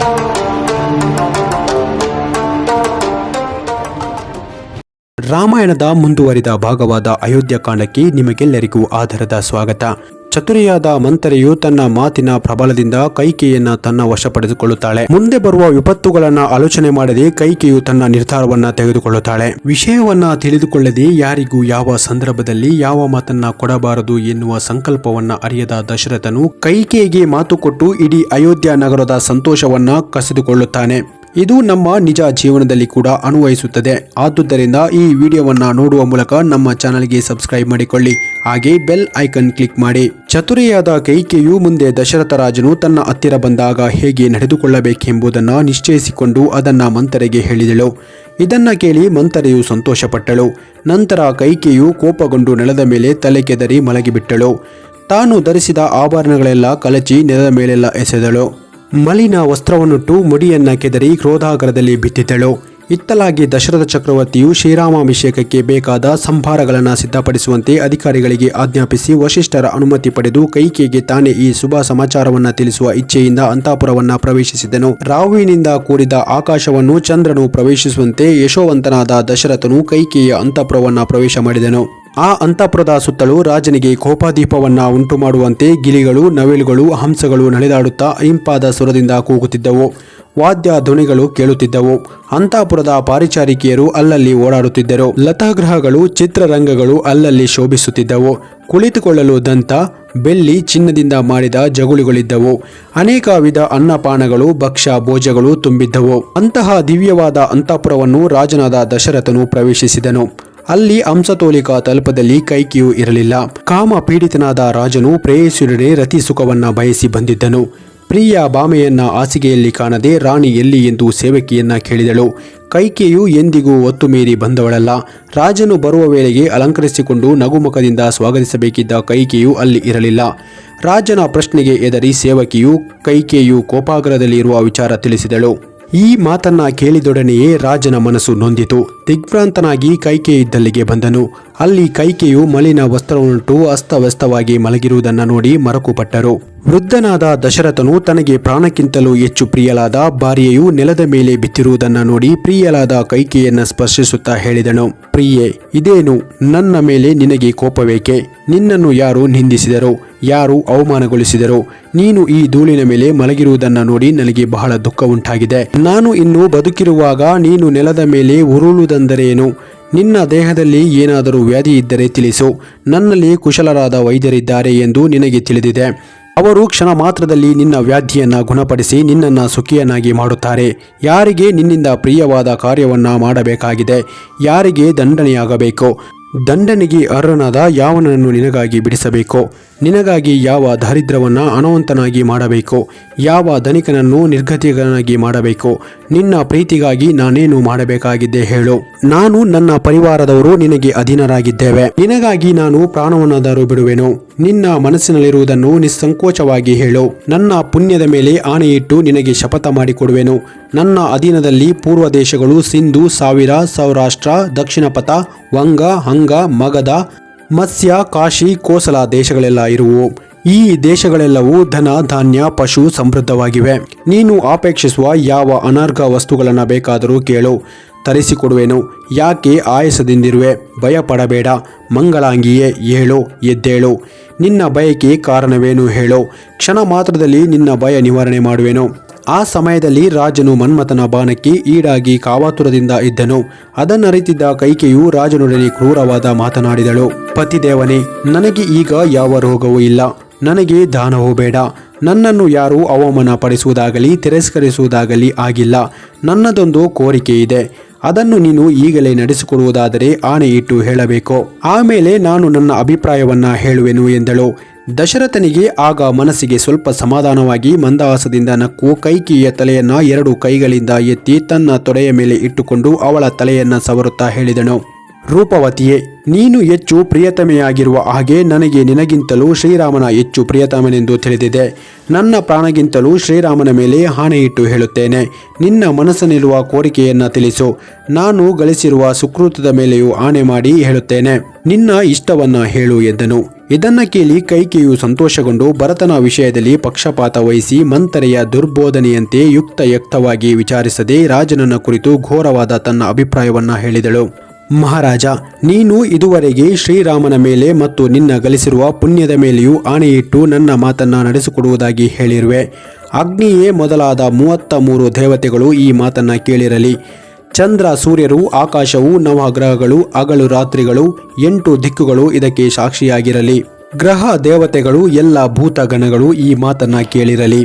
Thank you. ರಾಮಾಯಣದ ಮುಂದುವರಿದ ಭಾಗವಾದ ಅಯೋಧ್ಯಕಾಂಡಕ್ಕೆ ನಿಮಗೆಲ್ಲರಿಗೂ ಆಧಾರದ ಸ್ವಾಗತ. ಚತುರಿಯಾದ ಮಂತರೆಯು ತನ್ನ ಮಾತಿನ ಪ್ರಬಲದಿಂದ ಕೈಕೆಯನ್ನ ತನ್ನ ವಶಪಡಿಸಿಕೊಳ್ಳುತ್ತಾಳೆ ಮುಂದೆ ಬರುವ ವಿಪತ್ತುಗಳನ್ನ ಆಲೋಚನೆ ಮಾಡದೆ ಕೈಕೆಯು ತನ್ನ ನಿರ್ಧಾರವನ್ನ ತೆಗೆದುಕೊಳ್ಳುತ್ತಾಳೆ. ವಿಷಯವನ್ನ ತಿಳಿದುಕೊಳ್ಳದೆ ಯಾರಿಗೂ ಯಾವ ಸಂದರ್ಭದಲ್ಲಿ ಯಾವ ಮಾತನ್ನ ಕೊಡಬಾರದು ಎನ್ನುವ ಸಂಕಲ್ಪವನ್ನ ಅರಿಯದ ದಶರಥನು ಕೈಕೆಯಿಗೆ ಮಾತು ಕೊಟ್ಟು ಇಡೀ ಅಯೋಧ್ಯ ನಗರದ ಸಂತೋಷವನ್ನ ಕಸಿದುಕೊಳ್ಳುತ್ತಾನೆ. ಇದು ನಮ್ಮ ನಿಜ ಜೀವನದಲ್ಲಿ ಕೂಡ ಅನ್ವಯಿಸುತ್ತದೆ. ಆದುದರಿಂದ ಈ ವಿಡಿಯೋವನ್ನು ನೋಡುವ ಮೂಲಕ ನಮ್ಮ ಚಾನಲ್ಗೆ ಸಬ್ಸ್ಕ್ರೈಬ್ ಮಾಡಿಕೊಳ್ಳಿ. ಹಾಗೆ ಬೆಲ್ ಐಕನ್ ಕ್ಲಿಕ್ ಮಾಡಿ. ಚತುರಿಯಾದ ಕೈಕೆಯು ಮುಂದೆ ದಶರಥ ರಾಜನು ತನ್ನ ಹತ್ತಿರ ಬಂದಾಗ ಹೇಗೆ ನಡೆದುಕೊಳ್ಳಬೇಕೆಂಬುದನ್ನು ನಿಶ್ಚಯಿಸಿಕೊಂಡು ಅದನ್ನು ಮಂತರೆಗೆ ಹೇಳಿದಳು. ಇದನ್ನ ಕೇಳಿ ಮಂತರೆಯು ಸಂತೋಷಪಟ್ಟಳು. ನಂತರ ಕೈಕೆಯು ಕೋಪಗೊಂಡು ನೆಲದ ಮೇಲೆ ತಲೆ ಕೆದರಿ ಮಲಗಿಬಿಟ್ಟಳು. ತಾನು ಧರಿಸಿದ ಆಭರಣಗಳೆಲ್ಲ ಕಲಚಿ ನೆಲದ ಮೇಲೆಲ್ಲ ಎಸೆದಳು. ಮಲಿನ ವಸ್ತ್ರವನ್ನುಟ್ಟು ಮುಡಿಯನ್ನ ಕೆದರಿ ಕ್ರೋಧಾಗರದಲ್ಲಿ ಬಿತ್ತಿದ್ದಳು. ಇತ್ತಲಾಗಿ ದಶರಥ ಚಕ್ರವರ್ತಿಯು ಶ್ರೀರಾಮಾಭಿಷೇಕಕ್ಕೆ ಬೇಕಾದ ಸಂಭಾರಗಳನ್ನು ಸಿದ್ಧಪಡಿಸುವಂತೆ ಅಧಿಕಾರಿಗಳಿಗೆ ಆಜ್ಞಾಪಿಸಿ ವಶಿಷ್ಠರ ಅನುಮತಿ ಪಡೆದು ಕೈಕೇಯಿಗೆ ತಾನೇ ಈ ಶುಭ ಸಮಾಚಾರವನ್ನು ತಿಳಿಸುವ ಇಚ್ಛೆಯಿಂದ ಅಂತಾಪುರವನ್ನು ಪ್ರವೇಶಿಸಿದನು. ರಾಹುವಿನಿಂದ ಕೂಡಿದ ಆಕಾಶವನ್ನು ಚಂದ್ರನು ಪ್ರವೇಶಿಸುವಂತೆ ಯಶೋವಂತನಾದ ದಶರಥನು ಕೈಕೇಯ ಅಂತಃಪುರವನ್ನು ಪ್ರವೇಶ ಮಾಡಿದನು. ಆ ಅಂತಃಪುರದ ಸುತ್ತಲೂ ರಾಜನಿಗೆ ಕೋಪಾದೀಪವನ್ನ ಉಂಟು ಮಾಡುವಂತೆ ಗಿಳಿಗಳು, ನವಿಲುಗಳು, ಹಂಸಗಳು ನಡೆದಾಡುತ್ತಾ ಇಂಪಾದ ಸುರದಿಂದ ಕೂಗುತ್ತಿದ್ದವು. ವಾದ್ಯ ಧ್ವನಿಗಳು ಕೇಳುತ್ತಿದ್ದವು. ಅಂತಃಪುರದ ಪಾರಿಚಾರಿಕೆಯರು ಅಲ್ಲಲ್ಲಿ ಓಡಾಡುತ್ತಿದ್ದರು. ಲತಾಗ್ರಹಗಳು, ಚಿತ್ರರಂಗಗಳು ಅಲ್ಲಲ್ಲಿ ಶೋಭಿಸುತ್ತಿದ್ದವು. ಕುಳಿತುಕೊಳ್ಳಲು ದಂತ, ಬೆಳ್ಳಿ ಚಿನ್ನದಿಂದ ಮಾಡಿದ ಜಗುಳಿಗಳಿದ್ದವು. ಅನೇಕ ವಿಧ ಅನ್ನಪಾನಗಳು, ಭಕ್ಷ್ಯ ಭೋಜಗಳು ತುಂಬಿದ್ದವು. ಅಂತಹ ದಿವ್ಯವಾದ ಅಂತಃಪುರವನ್ನು ರಾಜನಾದ ದಶರಥನು ಪ್ರವೇಶಿಸಿದನು. ಅಲ್ಲಿ ಹಂಸತೋಲಿಕ ತಲುಪದಲ್ಲಿ ಕೈಕಿಯೂ ಇರಲಿಲ್ಲ. ಕಾಮ ಪೀಡಿತನಾದ ರಾಜನು ಪ್ರೇಯಸಿಯೊಡನೆ ರತಿ ಸುಖವನ್ನ ಬಯಸಿ ಬಂದಿದ್ದನು. ಪ್ರಿಯ ಬಾಮೆಯನ್ನ ಹಾಸಿಗೆಯಲ್ಲಿ ಕಾಣದೆ ರಾಣಿ ಎಲ್ಲಿ ಎಂದು ಸೇವಕಿಯನ್ನ ಕೇಳಿದಳು. ಕೈಕೆಯು ಎಂದಿಗೂ ಒತ್ತು ಮೀರಿ ಬಂದವಳಲ್ಲ. ರಾಜನು ಬರುವ ವೇಳೆಗೆ ಅಲಂಕರಿಸಿಕೊಂಡು ನಗುಮುಖದಿಂದ ಸ್ವಾಗತಿಸಬೇಕಿದ್ದ ಕೈಕೆಯು ಅಲ್ಲಿ ಇರಲಿಲ್ಲ. ರಾಜನ ಪ್ರಶ್ನೆಗೆ ಎದರಿ ಸೇವಕಿಯು ಕೈಕೆಯು ಕೋಪಾಗ್ರದಲ್ಲಿ ಇರುವ ವಿಚಾರ ತಿಳಿಸಿದಳು. ಈ ಮಾತನ್ನ ಕೇಳಿದೊಡನೆಯೇ ರಾಜನ ಮನಸ್ಸು ನೊಂದಿತು. ದಿಗ್ಭ್ರಾಂತನಾಗಿ ಕೈಕೆ ಇದ್ದಲ್ಲಿಗೆ ಬಂದನು. ಅಲ್ಲಿ ಕೈಕೆಯು ಮಲಿನ ವಸ್ತ್ರವನ್ನುಂಟು ಅಸ್ತವ್ಯಸ್ತವಾಗಿ ಮಲಗಿರುವುದನ್ನು ನೋಡಿ ಮರಕುಪಟ್ಟರು. ವೃದ್ಧನಾದ ದಶರಥನು ತನಗೆ ಪ್ರಾಣಕ್ಕಿಂತಲೂ ಹೆಚ್ಚು ಪ್ರಿಯಲಾದ ಭಾರ್ಯೆಯು ನೆಲದ ಮೇಲೆ ಬಿತ್ತಿರುವುದನ್ನು ನೋಡಿ ಪ್ರಿಯಲಾದ ಕೈಕೆಯನ್ನು ಸ್ಪರ್ಶಿಸುತ್ತಾ ಹೇಳಿದನು. ಪ್ರಿಯೆ, ಇದೇನು? ನನ್ನ ಮೇಲೆ ನಿನಗೆ ಕೋಪವೇಕೆ? ನಿನ್ನನ್ನು ಯಾರು ನಿಂದಿಸಿದರು? ಯಾರು ಅವಮಾನಗೊಳಿಸಿದರು, ನೀನು ಈ ಧೂಳಿನ ಮೇಲೆ ಮಲಗಿರುವುದನ್ನು ನೋಡಿ ನನಗೆ ಬಹಳ ದುಃಖ ಉಂಟಾಗಿದೆ ನಾನು ಇನ್ನು ಬದುಕಿರುವಾಗ ನೀನು ನೆಲದ ಮೇಲೆ ಉರುಳುವುದೆಂದರೇನು ನಿನ್ನ ದೇಹದಲ್ಲಿ ಏನಾದರೂ ವ್ಯಾಧಿ ಇದ್ದರೆ ತಿಳಿಸು. ನನ್ನಲ್ಲಿ ಕುಶಲರಾದ ವೈದ್ಯರಿದ್ದಾರೆ ಎಂದು ನಿನಗೆ ತಿಳಿದಿದೆ. ಅವರು ಕ್ಷಣ ಮಾತ್ರದಲ್ಲಿ ನಿನ್ನ ವ್ಯಾಧಿಯನ್ನ ಗುಣಪಡಿಸಿ ನಿನ್ನನ್ನು ಸುಖಿಯನ್ನಾಗಿ ಮಾಡುತ್ತಾರೆ. ಯಾರಿಗೆ ನಿನ್ನಿಂದ ಪ್ರಿಯವಾದ ಕಾರ್ಯವನ್ನ ಮಾಡಬೇಕಾಗಿದೆ, ಯಾರಿಗೆ ದಂಡನೆಯಾಗಬೇಕು? ದಂಡನೆಗೆ ಅರ್ಹನಾದ ಯಾವನನ್ನು ನಿನಗಾಗಿ ಬಿಡಿಸಬೇಕು? ನಿನಗಾಗಿ ಯಾವ ದಾರಿದ್ರ್ಯವನ್ನು ಅನವಂತನಾಗಿ ಮಾಡಬೇಕು? ಯಾವ ಧನಿಕನನ್ನು ನಿರ್ಗತಿಗನಾಗಿ ಮಾಡಬೇಕು? ನಿನ್ನ ಪ್ರೀತಿಗಾಗಿ ನಾನೇನು ಮಾಡಬೇಕಾಗಿದ್ದೆ ಹೇಳು. ನಾನು ನನ್ನ ಪರಿವಾರದವರು ನಿನಗೆ ಅಧೀನರಾಗಿದ್ದೇವೆ. ನಿನಗಾಗಿ ನಾನು ಪ್ರಾಣವನ್ನಾದರೂ ಬಿಡುವೆನು. ನಿನ್ನ ಮನಸ್ಸಿನಲ್ಲಿರುವುದನ್ನು ನಿಸ್ಸಂಕೋಚವಾಗಿ ಹೇಳು. ನನ್ನ ಪುಣ್ಯದ ಮೇಲೆ ಆನೆಯಿಟ್ಟು ನಿನಗೆ ಶಪಥ ಮಾಡಿಕೊಡುವೆನು. ನನ್ನ ಅಧೀನದಲ್ಲಿ ಪೂರ್ವ ದೇಶಗಳು ಸಿಂಧು, ಸಾವಿರ, ಸೌರಾಷ್ಟ್ರ, ದಕ್ಷಿಣ ಪಥ, ವಂಗ, ಹಂಗ, ಮಗಧ, ಮತ್ಸ್ಯ, ಕಾಶಿ, ಕೋಸಲ ದೇಶಗಳೆಲ್ಲ ಇರುವು. ಈ ದೇಶಗಳೆಲ್ಲವೂ ಧನ, ಧಾನ್ಯ, ಪಶು ಸಮೃದ್ಧವಾಗಿವೆ. ನೀನು ಅಪೇಕ್ಷಿಸುವ ಯಾವ ಅನರ್ಘ ವಸ್ತುಗಳನ್ನು ಬೇಕಾದರೂ ಕೇಳು, ತರಿಸಿಕೊಡುವೆನು. ಯಾಕೆ ಆಯಸದಿಂದಿರುವೆ? ಭಯಪಡಬೇಡ. ಮಂಗಳಾಂಗಿಯೇ ಏಳು ಎದ್ದೇಳು. ನಿನ್ನ ಭಯಕ್ಕೆ ಕಾರಣವೇನು ಹೇಳು. ಕ್ಷಣ ಮಾತ್ರದಲ್ಲಿ ನಿನ್ನ ಭಯ ನಿವಾರಣೆ ಮಾಡುವೆನು. ಆ ಸಮಯದಲ್ಲಿ ರಾಜನು ಮನ್ಮಥನ ಬಾನಕ್ಕೆ ಈಡಾಗಿ ಕಾವಾತುರದಿಂದ ಇದ್ದನು. ಅದನ್ನರಿತಿದ್ದ ಕೈಕೆಯು ರಾಜನೊಡನೆ ಕ್ರೂರವಾದ ಮಾತನಾಡಿದಳು. ಪತಿದೇವನೇ, ನನಗೆ ಈಗ ಯಾವ ರೋಗವೂ ಇಲ್ಲ. ನನಗೆ ದಾನವೂ ಬೇಡ. ನನ್ನನ್ನು ಯಾರೂ ಅವಮಾನ ಪಡಿಸುವುದಾಗಲಿ ತಿರಸ್ಕರಿಸುವುದಾಗಲಿ ಆಗಿಲ್ಲ. ನನ್ನದೊಂದು ಕೋರಿಕೆ ಇದೆ. ಅದನ್ನು ನೀನು ಈಗಲೇ ನಡೆಸಿಕೊಡುವುದಾದರೆ ಆಣೆ ಇಟ್ಟು ಹೇಳಬೇಕು. ಆಮೇಲೆ ನಾನು ನನ್ನ ಅಭಿಪ್ರಾಯವನ್ನ ಹೇಳುವೆನು ಎಂದಳು. ದಶರಥನಿಗೆ ಆಗ ಮನಸ್ಸಿಗೆ ಸ್ವಲ್ಪ ಸಮಾಧಾನವಾಗಿ ಮಂದಹಾಸದಿಂದ ನಕ್ಕು ಕೈಕಿಯ ತಲೆಯನ್ನ ಎರಡು ಕೈಗಳಿಂದ ಎತ್ತಿ ತನ್ನ ತೊಡೆಯ ಮೇಲೆ ಇಟ್ಟುಕೊಂಡು ಅವಳ ತಲೆಯನ್ನ ಸವರುತ್ತಾ ಹೇಳಿದನು. ರೂಪವತಿಯೇ, ನೀನು ಹೆಚ್ಚು ಪ್ರಿಯತಮೆಯಾಗಿರುವ ಹಾಗೆ ನನಗೆ ನಿನಗಿಂತಲೂ ಶ್ರೀರಾಮನ ಹೆಚ್ಚು ಪ್ರಿಯತಮನೆಂದು ತಿಳಿದಿದೆ. ನನ್ನ ಪ್ರಾಣಗಿಂತಲೂ ಶ್ರೀರಾಮನ ಮೇಲೆ ಹಾನೆಯಿಟ್ಟು ಹೇಳುತ್ತೇನೆ. ನಿನ್ನ ಮನಸ್ಸಲ್ಲಿರುವ ಕೋರಿಕೆಯನ್ನು ತಿಳಿಸು. ನಾನು ಗಳಿಸಿರುವ ಸುಕೃತದ ಮೇಲೆಯೂ ಆಣೆ ಮಾಡಿ ಹೇಳುತ್ತೇನೆ. ನಿನ್ನ ಇಷ್ಟವನ್ನ ಹೇಳು ಎಂದನು. ಇದನ್ನ ಕೇಳಿ ಕೈಕೆಯು ಸಂತೋಷಗೊಂಡು ಭರತನ ವಿಷಯದಲ್ಲಿ ಪಕ್ಷಪಾತ ವಹಿಸಿ ಮಂತರೆಯ ದುರ್ಬೋಧನೆಯಂತೆ ಯುಕ್ತಯುಕ್ತವಾಗಿ ವಿಚಾರಿಸದೆ ರಾಜನನ್ನ ಕುರಿತು ಘೋರವಾದ ತನ್ನ ಅಭಿಪ್ರಾಯವನ್ನ ಹೇಳಿದಳು. ಮಹಾರಾಜ, ನೀನು ಇದುವರೆಗೆ ಶ್ರೀರಾಮನ ಮೇಲೆ ಮತ್ತು ನಿನ್ನ ಗಳಿಸಿರುವ ಪುಣ್ಯದ ಮೇಲೆಯೂ ಆಣೆಯಿಟ್ಟು ನನ್ನ ಮಾತನ್ನ ನಡೆಸಿಕೊಡುವುದಾಗಿ ಹೇಳಿರುವೆ. ಅಗ್ನಿಯೇ ಮೊದಲಾದ ಮೂವತ್ತ ಮೂರು ದೇವತೆಗಳು ಈ ಮಾತನ್ನ ಕೇಳಿರಲಿ. ಚಂದ್ರ, ಸೂರ್ಯರು, ಆಕಾಶವು, ನವಗ್ರಹಗಳು, ಹಗಲು, ರಾತ್ರಿಗಳು, ಎಂಟು ದಿಕ್ಕುಗಳು ಇದಕ್ಕೆ ಸಾಕ್ಷಿಯಾಗಿರಲಿ. ಗ್ರಹ ದೇವತೆಗಳು, ಎಲ್ಲ ಭೂತಗಣಗಳು ಈ ಮಾತನ್ನ ಕೇಳಿರಲಿ.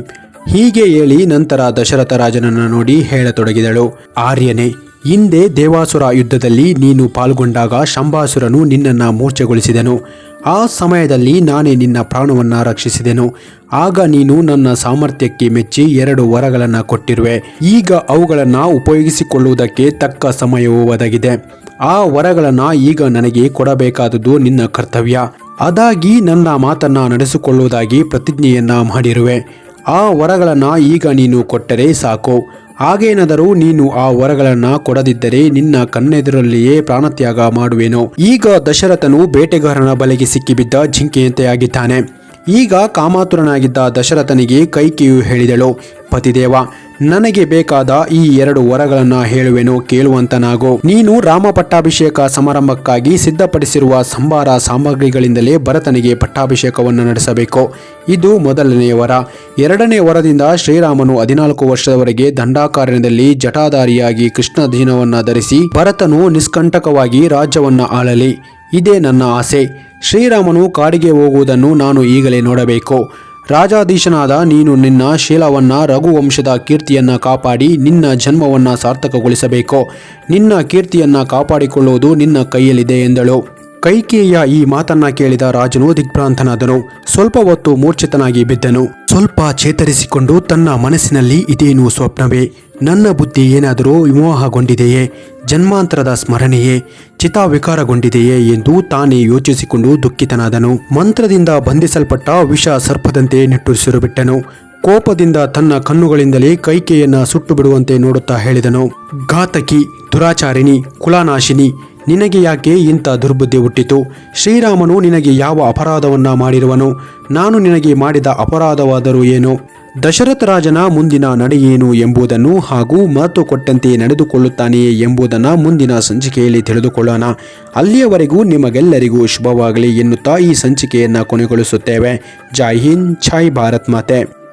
ಹೀಗೆ ಹೇಳಿ ನಂತರ ದಶರಥ ರಾಜನನ್ನು ನೋಡಿ ಹೇಳತೊಡಗಿದಳು. ಆರ್ಯನೇ ಹಿಂದೆ ದೇವಾಸುರ ಯುದ್ಧದಲ್ಲಿ ನೀನು ಪಾಲ್ಗೊಂಡಾಗ ಶಂಭಾಸುರನು ನಿನ್ನನ್ನು ಮೂರ್ಛೆಗೊಳಿಸಿದನು ಆ ಸಮಯದಲ್ಲಿ ನಾನೇ ನಿನ್ನ ಪ್ರಾಣವನ್ನು ರಕ್ಷಿಸಿದೆನು. ಆಗ ನೀನು ನನ್ನ ಸಾಮರ್ಥ್ಯಕ್ಕೆ ಮೆಚ್ಚಿ ಎರಡು ವರಗಳನ್ನು ಕೊಟ್ಟಿರುವೆ. ಈಗ ಅವುಗಳನ್ನು ಉಪಯೋಗಿಸಿಕೊಳ್ಳುವುದಕ್ಕೆ ತಕ್ಕ ಸಮಯವು ಒದಗಿದೆ. ಆ ವರಗಳನ್ನು ಈಗ ನನಗೆ ಕೊಡಬೇಕಾದುದು ನಿನ್ನ ಕರ್ತವ್ಯ. ಅದಾಗಿ ನನ್ನ ಮಾತನ್ನು ನಡೆಸಿಕೊಳ್ಳುವುದಾಗಿ ಪ್ರತಿಜ್ಞೆಯನ್ನು ಮಾಡಿರುವೆ. ಆ ವರಗಳನ್ನು ಈಗ ನೀನು ಕೊಟ್ಟರೆ ಸಾಕು. ಹಾಗೇನಾದರೂ ನೀನು ಆ ವರಗಳನ್ನು ಕೊಡದಿದ್ದರೆ ನಿನ್ನ ಕಣ್ಣೆದುರಲ್ಲಿಯೇ ಪ್ರಾಣತ್ಯಾಗ ಮಾಡುವೆನು. ಈಗ ದಶರಥನು ಬೇಟೆಗಾರನ ಬಲೆಗೆ ಸಿಕ್ಕಿಬಿದ್ದ ಜಿಂಕೆಯಂತೆ ಆಗಿದ್ದಾನೆ ಈಗ ಕಾಮಾತುರನಾಗಿದ್ದ ದಶರಥನಿಗೆ ಕೈಕೆಯು ಹೇಳಿದಳು, ಪತಿದೇವ ನನಗೆ ಬೇಕಾದ ಈ ಎರಡು ವರಗಳನ್ನು ಹೇಳುವೆನು, ಕೇಳುವಂತನಾಗು. ನೀನು ರಾಮ ಪಟ್ಟಾಭಿಷೇಕ ಸಮಾರಂಭಕ್ಕಾಗಿ ಸಿದ್ಧಪಡಿಸಿರುವ ಸಂಭಾರ ಸಾಮಗ್ರಿಗಳಿಂದಲೇ ಭರತನಿಗೆ ಪಟ್ಟಾಭಿಷೇಕವನ್ನು ನಡೆಸಬೇಕು. ಇದು ಮೊದಲನೆಯ ವರ. ಎರಡನೇ ವರದಿಂದ ಶ್ರೀರಾಮನು ಹದಿನಾಲ್ಕು ವರ್ಷದವರೆಗೆ ದಂಡಾಕಾರ್ಯದಲ್ಲಿ ಜಟಾಧಾರಿಯಾಗಿ ಕೃಷ್ಣ ದೀನವನ್ನ ಧರಿಸಿ ಭರತನು ನಿಷ್ಕಂಟಕವಾಗಿ ರಾಜ್ಯವನ್ನ ಆಳಲಿ. ಇದೇ ನನ್ನ ಆಸೆ. ಶ್ರೀರಾಮನು ಕಾಡಿಗೆ ಹೋಗುವುದನ್ನು ನಾನು ಈಗಲೇ ನೋಡಬೇಕು. ರಾಜಾಧೀಶನಾದ ನೀನು ನಿನ್ನ ಶೀಲವನ್ನ ರಘುವಂಶದ ಕೀರ್ತಿಯನ್ನ ಕಾಪಾಡಿ ನಿನ್ನ ಜನ್ಮವನ್ನ ಸಾರ್ಥಕಗೊಳಿಸಬೇಕು. ನಿನ್ನ ಕೀರ್ತಿಯನ್ನ ಕಾಪಾಡಿಕೊಳ್ಳುವುದು ನಿನ್ನ ಕೈಯಲ್ಲಿದೆ ಎಂದಳು. ಕೈಕೇಯ ಈ ಮಾತನ್ನ ಕೇಳಿದ ರಾಜನು ದಿಗ್ಭ್ರಾಂತನಾದನು. ಸ್ವಲ್ಪ ಹೊತ್ತು ಮೂರ್ಛಿತನಾಗಿ ಬಿದ್ದನು. ಸ್ವಲ್ಪ ಚೇತರಿಸಿಕೊಂಡು ತನ್ನ ಮನಸ್ಸಿನಲ್ಲಿ ಇದೇನು ಸ್ವಪ್ನವೇ. ನನ್ನ ಬುದ್ಧಿ ಏನಾದರೂ ವಿಮೋಹಗೊಂಡಿದೆಯೇ? ಜನ್ಮಾಂತರದ ಸ್ಮರಣೆಯೇ? ಚಿತಾವಿಕಾರಗೊಂಡಿದೆಯೇ ಎಂದು ತಾನೇ ಯೋಚಿಸಿಕೊಂಡು ದುಃಖಿತನಾದನು. ಮಂತ್ರದಿಂದ ಬಂಧಿಸಲ್ಪಟ್ಟ ವಿಷ ಸರ್ಪದಂತೆ ನಿಟ್ಟುಸಿರುಬಿಟ್ಟನು. ಕೋಪದಿಂದ ತನ್ನ ಕಣ್ಣುಗಳಿಂದಲೇ ಕೈಕೆಯನ್ನ ಸುಟ್ಟು ಬಿಡುವಂತೆ ನೋಡುತ್ತಾ ಹೇಳಿದನು. ಘಾತಕಿ, ದುರಾಚಾರಿಣಿ, ಕುಲಾನಾಶಿನಿ, ನಿನಗೆ ಯಾಕೆ ಇಂಥ ದುರ್ಬುದ್ಧಿ ಹುಟ್ಟಿತು? ಶ್ರೀರಾಮನು ನಿನಗೆ ಯಾವ ಅಪರಾಧವನ್ನ ಮಾಡಿರುವನು? ನಾನು ನಿನಗೆ ಮಾಡಿದ ಅಪರಾಧವಾದರೂ ಏನು? ದಶರಥ ರಾಜನ ಮುಂದಿನ ನಡೆಯೇನು ಎಂಬುದನ್ನು ಹಾಗೂ ಮಹತ್ವ ಕೊಟ್ಟಂತೆ ನಡೆದುಕೊಳ್ಳುತ್ತಾನೆಯೇ ಎಂಬುದನ್ನು ಮುಂದಿನ ಸಂಚಿಕೆಯಲ್ಲಿ ತಿಳಿದುಕೊಳ್ಳೋಣ. ಅಲ್ಲಿಯವರೆಗೂ ನಿಮಗೆಲ್ಲರಿಗೂ ಶುಭವಾಗಲಿ ಎನ್ನುತ್ತಾ ಈ ಸಂಚಿಕೆಯನ್ನು ಕೊನೆಗೊಳಿಸುತ್ತೇವೆ. ಜೈ ಹಿಂದ್, ಜೈ ಭಾರತ್ ಮಾತೆ.